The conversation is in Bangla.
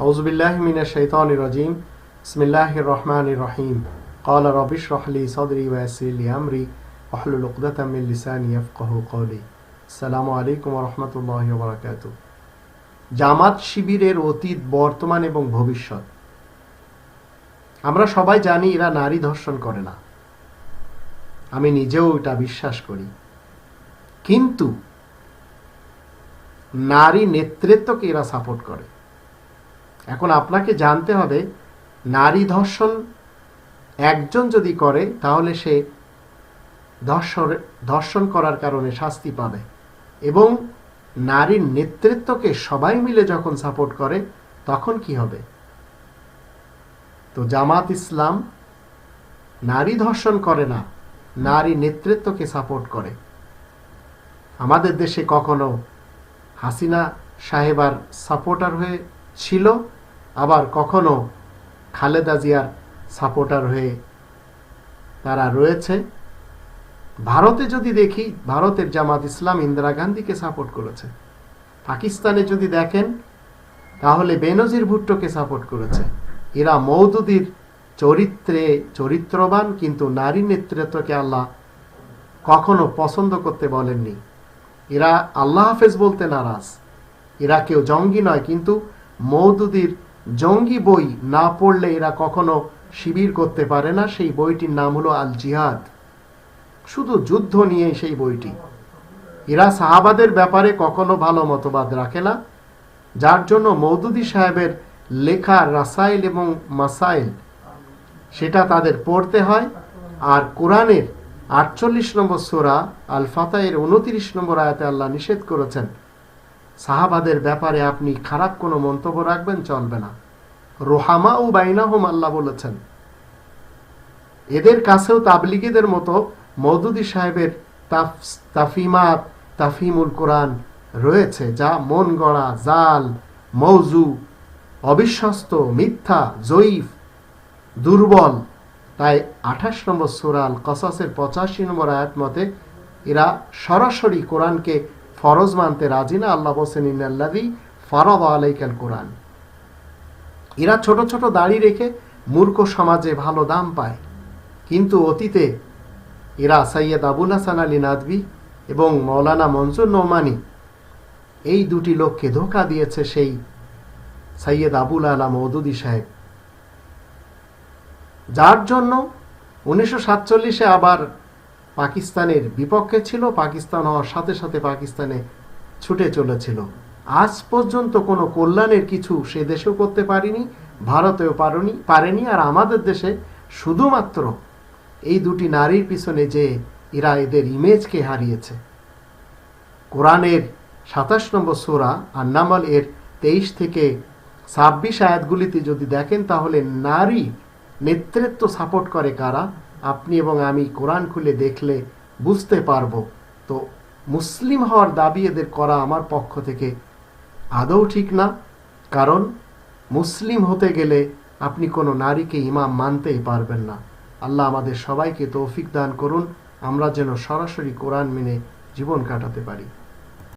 أعوذ بالله من الشيطان الرجيم بسم الله الرحمن الرحيم قال رب اشرح لي صدري ويسر لي أمري واحلل عقدة من لساني يفقه قولي السلام عليكم ورحمة الله وبركاته জামাত শিবিরের অতীত বর্তমান এবং ভবিষ্যৎ আমরা সবাই জানি এরা নারী ধর্ষণ করে না আমি নিজেও এটা বিশ্বাস করি কিন্তু নারী নেতৃত্বকে এরা সাপোর্ট করে এখন আপনাকে জানতে হবে, নারী ধর্ষণ একজন যদি করে, তাহলে সে ধর্ষণ ধর্ষণ করার কারণে শাস্তি পাবে। এবং নারীর নেতৃত্বকে সবাই মিলে যখন সাপোর্ট করে, তখন কি হবে? তো জামাত ইসলাম নারী ধর্ষণ করে না, নারী নেতৃত্বকে সাপোর্ট করে। আমাদের দেশে কখনো হাসিনা সাহেবার সাপোর্টার হয়ে ছিল আবার কখনো খালেদা জিয়ার সাপোর্টার হয়ে তারা রয়েছে। ভারতে যদি দেখি, ভারতের জামাত ইসলাম ইন্দিরা গান্ধীকে সাপোর্ট করেছে। পাকিস্তানে যদি দেখেন, তাহলে বেনজির ভুট্টোকে সাপোর্ট করেছে। এরা মৌদুদির চরিত্রে, চরিত্রবান, কিন্তু নারী নেতৃত্বকে আল্লাহ কখনো পছন্দ করতে বলেননি। এরা আল্লাহ হাফেজ বলতে নারাজ। এরা কেউ জঙ্গি নয়, কিন্তু মৌদুদির জঙ্গি বই না পড়লে এরা কখনো শিবির করতে পারে না। সেই বইটির নাম হলো আল জিহাদ শুধু যুদ্ধ নিয়ে সেই বইটি। এরা সাহাবাদের ব্যাপারে কখনো ভালো মতবাদ রাখে না। যার জন্য মৌদুদি সাহেবের লেখা রাসাইল এবং মাসাইল, সেটা তাদের পড়তে হয়। আর কোরআনের আটচল্লিশ নম্বর সোরা আল ফাতাহের উনত্রিশ নম্বর আয়াতে আল্লাহ নিষেধ করেছেন সাহাবাদের ব্যাপারে আপনি খারাপ কোনো মন্তব্য রাখবেন, চলবে না। রোহামা ও বাইনাহম, আল্লাহ বলেছেন, এদের কাছেও তাবলিগীদের মতো মৌদুদি সাহেবের তাফিমাত, তাফিমুল কোরআন রয়েছে, যা মন গড়া, জাল মৌজু অবিশ্বস্ত, মিথ্যা, জয়ীফ, দুর্বল। তাই আঠাশ নম্বর সুরাল কসাসের পঁচাশি নম্বর আয়াত মতে এরা সরাসরি কোরআনকে ফরজ মানতে রাজি না, আল্লাহ বসেন ইন্নাল্লাদি ফরদ আলাইকাল কোরআন। এরা ছোট ছোট দাড়ি রেখে মূর্খ সমাজে ভালো দাম পায়। কিন্তু অতীতে এরা সৈয়দ আবুল হাসান আলী নাদবি এবং মৌলানা মনসুর নোমানি এই দুটি লোককে ধোকা দিয়েছে সেই সৈয়দ আবুল আলা মৌদুদি সাহেব। যার জন্য উনিশশো সাতচল্লিশে আবার পাকিস্তানের বিপক্ষে ছিল, পাকিস্তান হওয়ার সাথে সাথে পাকিস্তানে ছুটে চলেছিল। আজ পর্যন্ত কোনো কল্যাণের কিছু সে দেশেও করতে পারিনি, ভারতেও পারেনি পারেনি আর আমাদের দেশে শুধুমাত্র এই দুটি নারীর পিছনে যে এরা এদের ইমেজকে হারিয়েছে। কোরআনের সাতাশ নম্বর সোরা আর নামাল এর তেইশ থেকে ছাব্বিশ আয়াতগুলিতে যদি দেখেন, তাহলে নারী নেতৃত্ব সাপোর্ট করে কারা? আপনি এবং আমি কোরআন খুলে দেখলে বুঝতে পারব। তো মুসলিম হওয়ার দাবি এদের করা আমার পক্ষ থেকে আদৌ ঠিক না। কারণ মুসলিম হতে গেলে আপনি কোনো নারীকে ইমাম মানতেই পারবেন না। আল্লাহ আমাদের সবাইকে তৌফিক দান করুন। আমরা যেন সরাসরি কোরআন মেনে জীবন কাটাতে পারি।